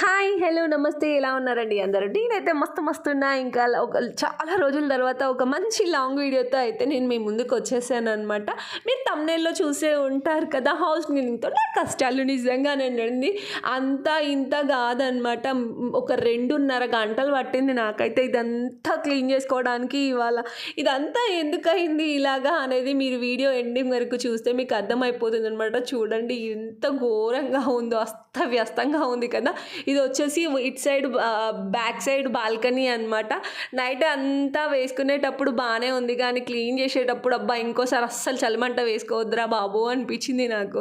Hi hello నమస్తే. ఎలా ఉన్నారండి అందరూ? నేనైతే మస్తు మస్తు ఉన్నా ఇంకా ఒక చాలా రోజుల తర్వాత ఒక మంచి లాంగ్ వీడియోతో అయితే నేను మీ ముందుకు వచ్చేసాను అనమాట మీరు తమ్నేల్లో చూసే ఉంటారు కదా హౌస్ క్లీనింగ్తో నా కష్టాలు నిజంగానేనండి అంతా ఇంత కాదనమాట ఒక రెండున్నర గంటలు పట్టింది నాకైతే ఇదంతా క్లీన్ చేసుకోవడానికి ఇవాళ. ఇదంతా ఎందుకయింది ఇలాగా అనేది మీరు వీడియో ఎండింగ్ వరకు చూస్తే మీకు అర్థమైపోతుంది అనమాట చూడండి ఎంత ఘోరంగా ఉందో అస్తవ్యస్తంగా ఉంది కదా. ఇది వచ్చేసి it side back side balcony అనమాట నైట్ అంతా వేసుకునేటప్పుడు బాగానే ఉంది కానీ క్లీన్ చేసేటప్పుడు అబ్బా ఇంకోసారి అస్సలు చలిమంట వేసుకోవద్దురా బాబు అనిపించింది నాకు.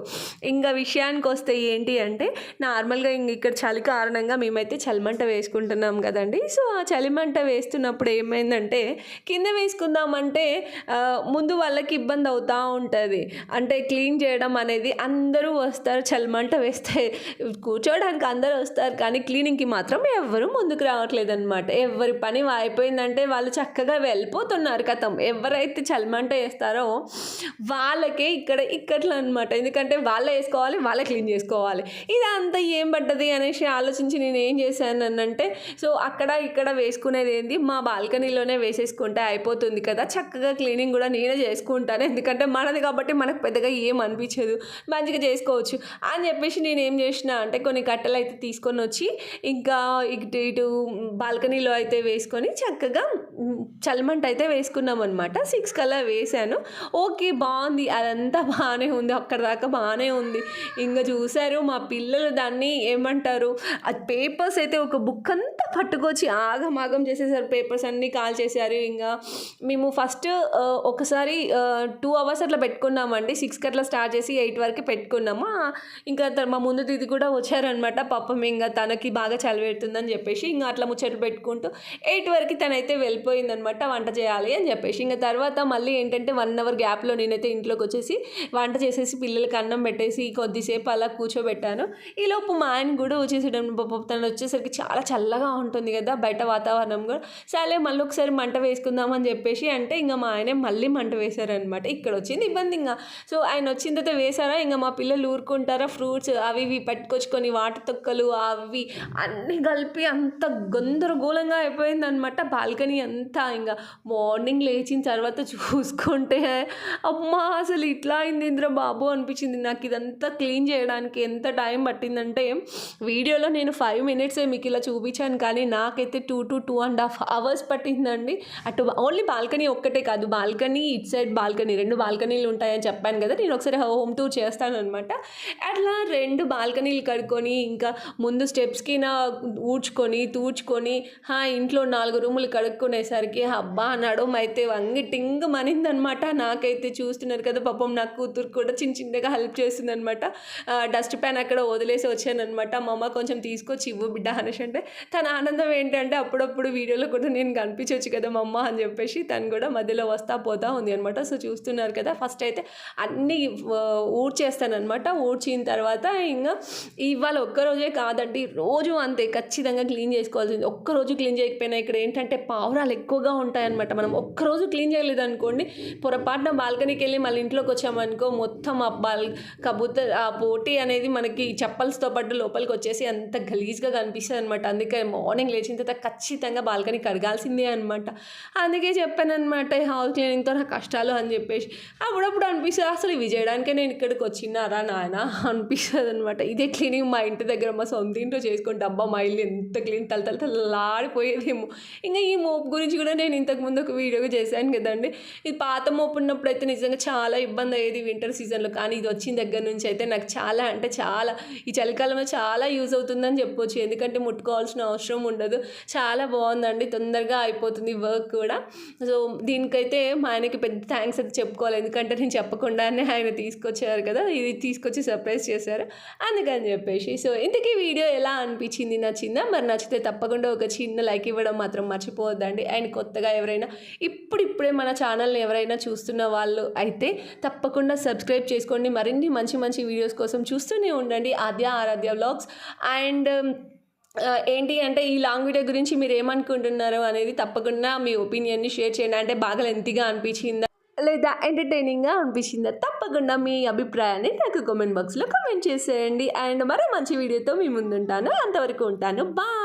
ఇంకా విషయానికి వస్తే ఏంటి అంటే నార్మల్గా ఇంక ఇక్కడ చలి కారణంగా మేమైతే చలిమంట వేసుకుంటున్నాం కదండి. సో ఆ చలిమంట వేస్తున్నప్పుడు ఏమైందంటే కింద వేసుకుందామంటే ముందు వాళ్ళకి ఇబ్బంది అవుతూ ఉంటుంది. అంటే క్లీన్ చేయడం అనేది అందరూ వస్తారు చలిమంట వేస్తే కూర్చోడానికి అందరూ వస్తారు. కానీ క్లీనింగ్కి మాత్రం ఎవ్వరు ముందుకు రావట్లేదు అనమాట ఎవరి పని అయిపోయిందంటే వాళ్ళు చక్కగా వెళ్ళిపోతున్నారు కథం. ఎవరైతే చలిమంట వేస్తారో వాళ్ళకే ఇక్కడ ఇక్కట్లో అనమాట ఎందుకంటే వాళ్ళే వేసుకోవాలి వాళ్ళే క్లీన్ చేసుకోవాలి. ఇది ఏం పడ్డది అనేసి ఆలోచించి నేను ఏం చేశాను అంటే సో అక్కడ ఇక్కడ వేసుకునేది ఏంది? మా బాల్కనీలోనే వేసేసుకుంటే అయిపోతుంది కదా. చక్కగా క్లీనింగ్ కూడా నేనే చేసుకుంటాను. ఎందుకంటే మనది కాబట్టి మనకు పెద్దగా ఏం అనిపించదు. మంచిగా చేసుకోవచ్చు అని చెప్పేసి నేను ఏం చేసిన అంటే కొన్ని కట్టెలు అయితే తీసుకొని వచ్చి ఇంకా ఇటు ఇటు బాల్కనీలో అయితే వేసుకొని చక్కగా చల్మంట అయితే వేసుకున్నాం అనమాట సిక్స్ కల్లా వేసాను ఓకే బాగుంది. అదంతా బాగానే ఉంది. అక్కడ దాకా బాగానే ఉంది. ఇంకా చూశారు మా పిల్లలు దాన్ని ఏమంటారు? అది పేపర్స్ అయితే ఒక బుక్ అంతా పట్టుకొచ్చి ఆగమాగం చేసేసారు. పేపర్స్ అన్నీ కాల్ చేశారు ఇంకా మేము ఫస్ట్ ఒకసారి టూ అవర్స్ అట్లా పెట్టుకున్నామండి. సిక్స్కి అట్లా స్టార్ట్ చేసి ఎయిట్ వరకు పెట్టుకున్నాము. ఇంకా మా ముందు ఇది కూడా వచ్చారనమాట పాపం ఇంకా తనకి బాగా చలిపెడుతుందని చెప్పేసి ఇంకా అట్లా ముచ్చట్లు పెట్టుకుంటూ ఎయిట్ వరకు తనైతే వెళ్ళిపోయిందనమాట వంట చేయాలి అని చెప్పేసి. ఇంకా తర్వాత మళ్ళీ ఏంటంటే వన్ అవర్ గ్యాప్లో నేనైతే ఇంట్లోకి వచ్చేసి వంట చేసేసి పిల్లలకి అన్నం పెట్టేసి కొద్దిసేపు అలా కూర్చోబెట్టాను. ఈలోపు మా ఆయన కూడా వచ్చేసేయడం పాపం తను వచ్చేసరికి చాలా చల్లగా ఉంటుంది కదా బయట వాతావరణం కూడా. సరే మళ్ళీ ఒకసారి మంట వేసుకుందాం అని చెప్పేసి అంటే ఇంకా మా ఆయనే మళ్ళీ మంట వేశారనమాట. ఇక్కడ వచ్చింది ఇబ్బంది ఇంకా సో ఆయన వచ్చిన తర్వాత వేశారా? ఇంకా మా పిల్లలు ఊరుకుంటారా? ఫ్రూట్స్ అవి ఇవి పట్టుకొచ్చుకొని వాటి తొక్కలు అవి అన్నీ కలిపి అంత గందరగోళంగా అయిపోయింది అనమాట బాల్కనీ అంతా ఇంకా మార్నింగ్ లేచిన తర్వాత చూసుకుంటే అమ్మా అసలు ఇట్లా అయింది ఇంద్ర బాబు అనిపించింది. నాకు ఇదంతా క్లీన్ చేయడానికి ఎంత టైం పట్టిందంటే వీడియోలో నేను ఫైవ్ మినిట్సే మీకు ఇలా చూపించాను కానీ నాకైతే two to two and half hours పట్టిందండి. అటు ఓన్లీ బాల్కనీ ఒక్కటే కాదు బాల్కనీ ఇట్ సైడ్ బాల్కనీ రెండు బాల్కనీలు ఉంటాయని చెప్పాను కదా నేను ఒకసారి హోమ్ టూర్ చేస్తాను అనమాట అట్లా రెండు బాల్కనీలు కడుక్కొని ఇంకా ముందు స్టెప్స్కి నా ఊడ్చుకొని తూడ్చుకొని హా ఇంట్లో నాలుగు రూములు కడుక్కునేసరికి అబ్బా నడుము అయితే వంగి టింగ్ మనిందనమాట. నాకైతే చూస్తున్నారు కదా పాపం నా కూతురు కూడా చిన్న చిన్నగా హెల్ప్ చేస్తుంది అనమాట డస్ట్ ప్యాన్ అక్కడ వదిలేసి వచ్చానమాట మా అమ్మ కొంచెం తీసుకొచ్చి ఇవ్వు బిడ్డ అనేసి అంటే తన ఆనందం ఏంటంటే అప్పుడప్పుడు వీడియోలో కూడా నేను కనిపించవచ్చు కదా మా అమ్మ అని చెప్పేసి తను కూడా మధ్యలో వస్తా పోతా ఉంది అనమాట. సో చూస్తున్నారు కదా ఫస్ట్ అయితే అన్నీ ఊడ్చేస్తానమాట ఊడ్చిన తర్వాత ఇంకా ఇవాళ ఒక్కరోజే కాదండి రోజు అంతే ఖచ్చితంగా క్లీన్ చేసుకోవాల్సింది. ఒక్కరోజు క్లీన్ చేయకపోయినా ఇక్కడ ఏంటంటే పావురాలు ఎక్కువగా ఉంటాయన్నమాట. మనం ఒక్కరోజు క్లీన్ చేయలేదు అనుకోండి పొరపాటున బాల్కనీకి వెళ్ళి మళ్ళీ ఇంట్లోకి వచ్చామనుకో మొత్తం ఆ బాల్ కబూతర్ ఆ పోటీ అనేది మనకి చెప్పల్స్తో పాటు లోపలికి వచ్చేసి అంత గలీజ్గా కనిపిస్తుంది అనమాట అందుకే మార్నింగ్ లేచిన తర్వాత ఖచ్చితంగా బాల్కనీ కడగాల్సిందే అనమాట అందుకే చెప్పాను అనమాట హౌస్ క్లీనింగ్తో నా కష్టాలు అని చెప్పేసి. అప్పుడప్పుడు అనిపిస్తుంది అసలు ఇవి చేయడానికే నేను ఇక్కడికి వచ్చినారా నాయన అనిపిస్తుంది అనమాట ఇదే క్లీనింగ్ మా ఇంటి దగ్గర మా సొంత దీంట్లో చేసుకొని అబ్బా మా ఇల్లు ఎంత క్లీన్ తల తల తలాడిపోయేదేమో ఇంకా ఈ మోపు గురించి కూడా నేను ఇంతకు ముందు ఒక వీడియో చేశాను కదండి. ఇది పాత మోపు ఉన్నప్పుడు అయితే నిజంగా చాలా ఇబ్బంది అయ్యేది వింటర్ సీజన్లో. కానీ ఇది వచ్చిన దగ్గర నుంచి అయితే నాకు చాలా అంటే చాలా ఈ చలికాలంలో చాలా యూజ్ అవుతుందని చెప్పొచ్చు. ఎందుకంటే ముట్టుకోవాల్సిన అవసరం ఉండదు. చాలా బాగుందండి. తొందరగా అయిపోతుంది వర్క్ కూడా. సో దీనికైతే మా ఆయనకి పెద్ద థ్యాంక్స్ అయితే చెప్పుకోవాలి. ఎందుకంటే నేను చెప్పకుండానే ఆయన తీసుకొచ్చారు కదా. ఇది తీసుకొచ్చి సర్ప్రైజ్ చేశారు. అందుకని చెప్పేసి. సో ఇంతకీ వీడియో ఎలా అనిపించింది నచ్చిందా? మరి నచ్చితే తప్పకుండా ఒక చిన్న లైక్ ఇవ్వడం మాత్రం మర్చిపోవద్దండి. అండ్ కొత్తగా ఎవరైనా ఇప్పుడిప్పుడే మన ఛానల్ని ఎవరైనా చూస్తున్న వాళ్ళు అయితే తప్పకుండా సబ్స్క్రైబ్ చేసుకోండి. మరిన్ని మంచి మంచి వీడియోస్ కోసం చూస్తూనే ఉండండి. ఆద్య ఆరాధ్య వ్లాగ్స్. అండ్ ఏంటి అంటే ఈ లాంగ్ వీడియో గురించి మీరు ఏమనుకుంటున్నారు అనేది తప్పకుండా మీ ఒపీనియన్ని షేర్ చేయండి. అంటే బాగా లెంతీగా అనిపించిందా? లేదా ఎంటర్టైనింగ్గా అనిపించిందా? తప్పకుండా మీ అభిప్రాయాన్ని నాకు కామెంట్ బాక్స్లో కామెంట్ చేసేయండి. అండ్ మరో మంచి వీడియోతో మీ ముందుంటాను. అంతవరకు ఉంటాను. బాయ్